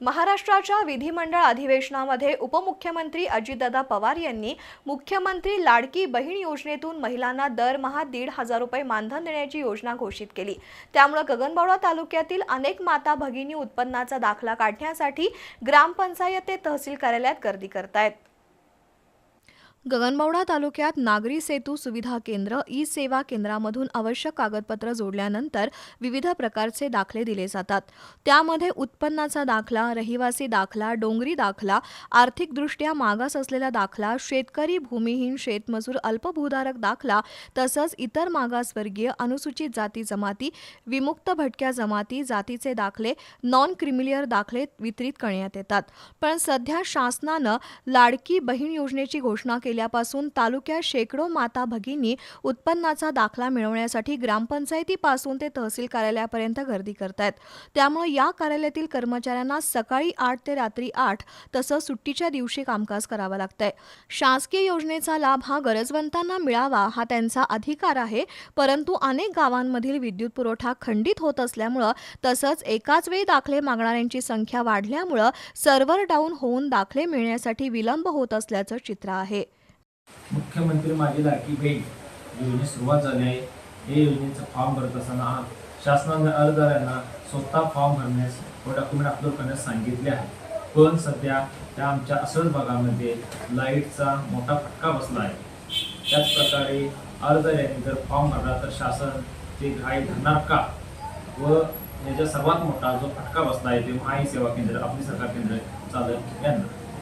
महाराष्ट्राच्या विधिमंडळ अधिवेशनामध्ये उपमुख्यमंत्री अजितदादा पवार यांनी मुख्यमंत्री लाडकी बहीण योजनेतून महिलांना दरमहा दीड हजार रुपये मानधन देण्याची योजना घोषित केली. त्यामुळे गगनबावडा तालुक्यातील अनेक माता भगिनी उत्पन्नाचा दाखला काढण्यासाठी ग्रामपंचायत ते तहसील कार्यालयात गर्दी करतायत. गगनबावडा तालुक्यात नागरी सेतू सुविधा केंद्र ई सेवा केंद्रामधून आवश्यक कागदपत्र जोडल्यानंतर विविध प्रकारचे दाखले दिले जातात. त्यामध्ये उत्पन्नाचा दाखला रहिवासी दाखला डोंगरी दाखला आर्थिकदृष्ट्या मागास असलेला दाखला शेतकरी भूमिहीन शेतमजूर अल्पभूधारक दाखला तसंच इतर मागासवर्गीय अनुसूचित जाती जमाती विमुक्त भटक्या जमाती जातीचे दाखले नॉन क्रिमिलियर दाखले वितरित करण्यात येतात. पण सध्या शासनानं लाडकी बहीण योजनेची घोषणा केल्यापासून तालुक्यात शेकडो माता भगिनी उत्पन्नाचा दाखला मिळवण्यासाठी ग्रामपंचायतीपासून ते तहसील कार्यालयापर्यंत गर्दी करतायत. त्यामुळे या कार्यालयातील कर्मचाऱ्यांना सकाळी आठ ते रात्री आठ तसंच सुट्टीच्या दिवशी कामकाज करावं लागतंय. शासकीय योजनेचा लाभ हा गरजवंतांना मिळावा हा त्यांचा अधिकार आहे परंतु अनेक गावांमधील विद्युत पुरवठा खंडित होत असल्यामुळं तसंच एकाच वेळी दाखले मागणाऱ्यांची संख्या वाढल्यामुळं सर्व्हर डाऊन होऊन दाखले मिळण्यासाठी विलंब होत असल्याचं चित्र आहे. मुख्यमंत्री माझी लाडकी बहीण योजने सुरुवात झाली आहे. हे योजनेचं फॉर्म भरत असताना शासनाने अर्जदारांना स्वतः फॉर्म भरण्यास व डॉक्युमेंट अपलोड करण्यास सांगितले आहे. पण सध्या त्या आमच्या असंच भागामध्ये लाईटचा मोठा फटका बसला आहे. त्याच प्रकारे अर्जदारांनी जर फॉर्म भरला तर शासन ते घाई धरणार का? व याचा सर्वात मोठा जो फटका बसला आहे ते महाई सेवा केंद्र आपली सरकार केंद्र चालक यांना.